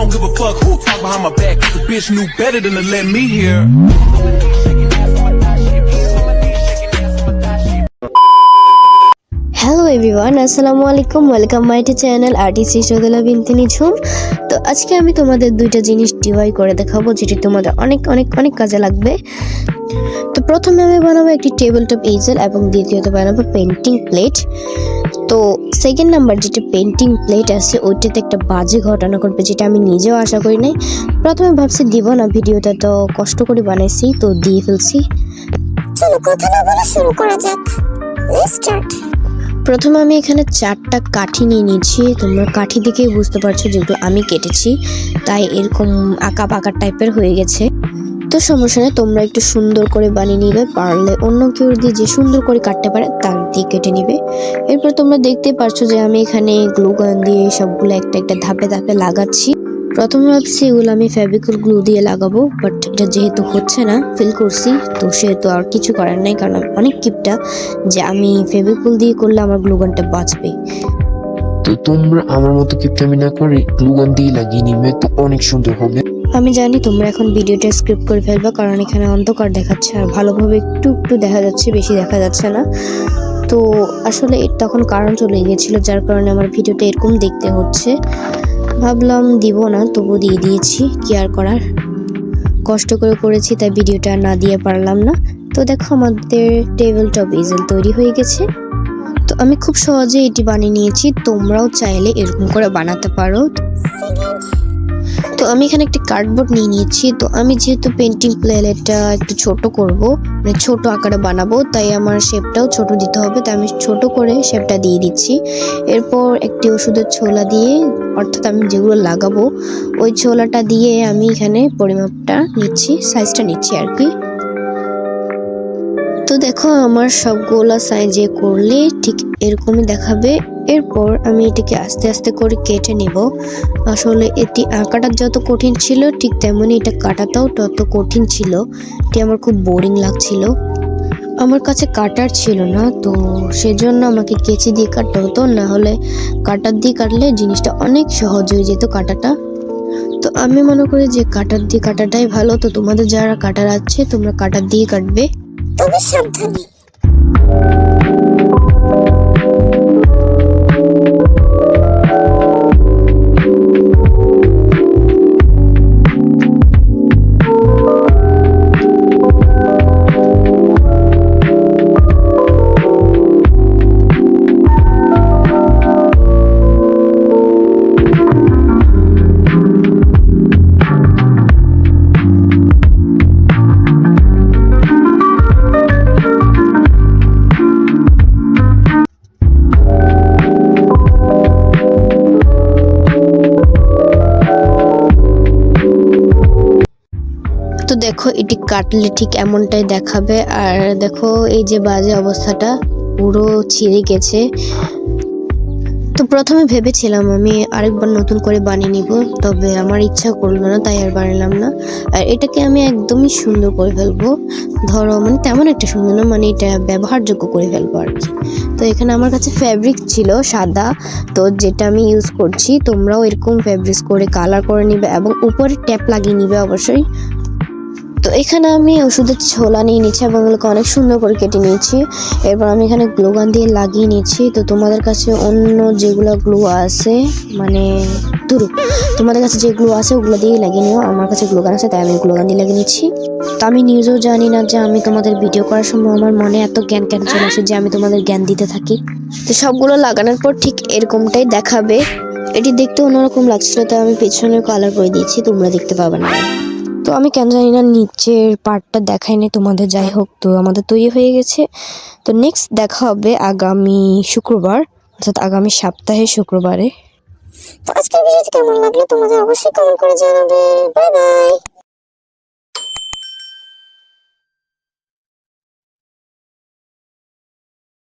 don't give a fuck who talk behind my back. Cause the bitch knew better than to let me hear. Hello everyone আসসালামু আলাইকুম welcome my to channel artist সদলা বিনতিনি ঝুম তো আজকে আমি তোমাদের দুইটা জিনিস ডিভাই করে দেখাবো, যেটি তোমাদের অনেক অনেক অনেক কাজে লাগবে তো প্রথমে আমি বানাবো একটি টেবিল টপ ইজেল এবং দ্বিতীয়ত বানাবো পেন্টিং প্লেট তো সেকেন্ড নাম্বার যেটা পেন্টিং প্লেট আছে ওইটাতে একটা বাজে ঘটনা ঘটবে যেটা আমি নিজেও আশা করি নাই। প্রথমে ভাবছি দিব না ভিডিওটা তো কষ্ট করে বানাইছি তো দিয়ে ফেলছি। চলো কথা না বলে শুরু করা যাক। লেটস স্টার্ট প্রথমে আমি এখানে চারটা কাঠি নিয়ে নিয়েছি। তোমরা কাঠি দেখেই বুঝতে পারছ যেগুলো আমি কেটেছি। তাই এরকম আঁকা পাকা টাইপের হয়ে গেছে। তো সমস্যা নেই তোমরা একটু সুন্দর করে বানিয়ে নিবে পারলে অন্য কেউ দিয়ে যে সুন্দর করে কাটতে পারে তার দিয়ে কেটে নিবে। এরপর তোমরা দেখতে পারছ যে আমি এখানে গ্লু গান দিয়ে সবগুলো একটা একটা ধাপে ধাপে লাগাচ্ছি। প্রথমে ভাবছি এগুলো আমি ফেভিকল গ্লু দিয়ে লাগাবো বাট এটা যেহেতু হচ্ছে না ফিল করছি তো সেহেতু আর কিছু করার নাই কারণ অনেক কিপটা যে আমি ফেভিকল দিয়ে করলে আমার গ্লুগানটা বাঁচবে। তো তোমরা আমার মতো কিপটামি না করে গ্লুগন দিয়ে লাগিয়ে নিবে তো অনেক সুন্দর হবে। আমি জানি তোমরা এখন ভিডিওটা স্ক্রিপ্ট করে ফেলবে কারণ এখানে অন্ধকার দেখাচ্ছে আর ভালোভাবে একটু একটু দেখা যাচ্ছে বেশি দেখা যাচ্ছে না। তো আসলে তখন কারণ চলে গিয়েছিল, যার কারণে আমার ভিডিওটা এরকম দেখতে হচ্ছে। ভাবলাম দিব না তবু দিয়ে দিয়েছি, কি আর করার? কষ্ট করে করেছি, তাই ভিডিওটা না দিয়ে পারলাম না। তো দেখো, আমাদের টেবিল টপ ইজেল তৈরি হয়ে গেছে। তো আমি খুব সহজে এটি বানিয়ে নিয়েছি, তোমরাও চাইলে এরকম করে বানাতে পারো। তো আমি এখানে একটি কার্ডবোর্ড নিয়ে নিয়েছি। তো আমি যেহেতু পেন্টিং প্লেটটা একটু ছোট করব মানে ছোট আকারে বানাবো, তাই আমার শেপটাও ছোট দিতে হবে। তাই আমি ছোট করে শেপটা দিয়ে দিচ্ছি। এরপর একটি ওষুধের ছোলা দিয়ে, অর্থাৎ আমি যেগুলো লাগাবো, ওই ছোলাটা দিয়ে আমি এখানে পরিমাপটা নিচ্ছি সাইজটা নিচ্ছি আর কি। তো দেখো, আমার সবগুলো সাইজে করলে ঠিক এরকমই দেখাবে। এরপর আমি এটিকে আস্তে আস্তে করে কেটে নেব। আসলে এটি আঁকাটা যত কঠিন ছিল, ঠিক তেমনই এটা কাটাটাও তত কঠিন ছিল। এটি আমার খুব বোরিং লাগছিল। আমার কাছে কাটার ছিল না, তো সেজন্য আমাকে কেচি দিয়ে কাটতে হতো। না হলে কাটার দিয়ে কাটলে জিনিসটা অনেক সহজ হয়ে যেত কাটাটা। তো আমি মনে করি যে কাটার দিয়ে কাটাটাই ভালো। তো তোমাদের যারা কাটার আছে, তোমরা কাটার দিয়ে কাটবে। তবে সাবধানে। দেখো, এটি কাটলে ঠিক এমনটাই দেখাবে। আর দেখো, এই যে বাজে অবস্থাটা, পুরো ছিঁড়ে গেছে। তো প্রথমে ভেবেছিলাম আমি আরেকবার নতুন করে বানিয়ে নিব, তবে আমার ইচ্ছা করল না, তাই আর বানালাম না। আর এটাকে আমি একদমই সুন্দর করে ফেলব। ধরো মানে তেমন একটা সুন্দর না মানে এটা ব্যবহারযোগ্য করে ফেলব আর কি। তো এখানে আমার কাছে ফ্যাব্রিক ছিল সাদা, তো যেটা আমি ইউজ করছি, তোমরাও এরকম ফ্যাব্রিক্স করে কালার করে নিবে এবং উপরে ট্যাপ লাগিয়ে নিবে অবশ্যই। তো এখানে আমি ওষুধের ছোলা নিয়ে নিচ্ছি এবং এগুলোকে অনেক সুন্দর করে কেটে নিয়েছি। এরপর আমি এখানে গ্লুগান দিয়ে লাগিয়ে নিচ্ছি। তো তোমাদের কাছে অন্য যেগুলো গ্লু আছে মানে ধরু, তোমাদের কাছে যে গ্লু আছে ওগুলো দিয়েই লাগিয়ে নিও। আমার কাছে গ্লুগান আছে, তাই আমি গ্লুগান দিয়ে লাগিয়ে নিচ্ছি। তো আমি নিজেও জানি না যে আমি তোমাদের ভিডিও করার সময় আমার মনে এত জ্ঞান জ্ঞান চলে আসে যে আমি তোমাদের জ্ঞান দিতে থাকি। তো সবগুলো লাগানোর পর ঠিক এরকমটাই দেখাবে। এটি দেখতে অন্যরকম লাগছিল, তাই আমি পেছনে কালার করে দিয়েছি, তোমরা দেখতে পাবে না। তো আমি কেন জানি না নিচের পার্টটা দেখাইনি তোমাদের যাই হোক, তো আমাদের তৈরি হয়ে গেছে। তো নেক্সট দেখা হবে আগামী শুক্রবার, অর্থাৎ আগামী সপ্তাহে শুক্রবারে। তো আজকের ভিডিওটি কেমন লাগল? তোমাদের অবশ্যই কমেন্ট করে জানাবে। Bye bye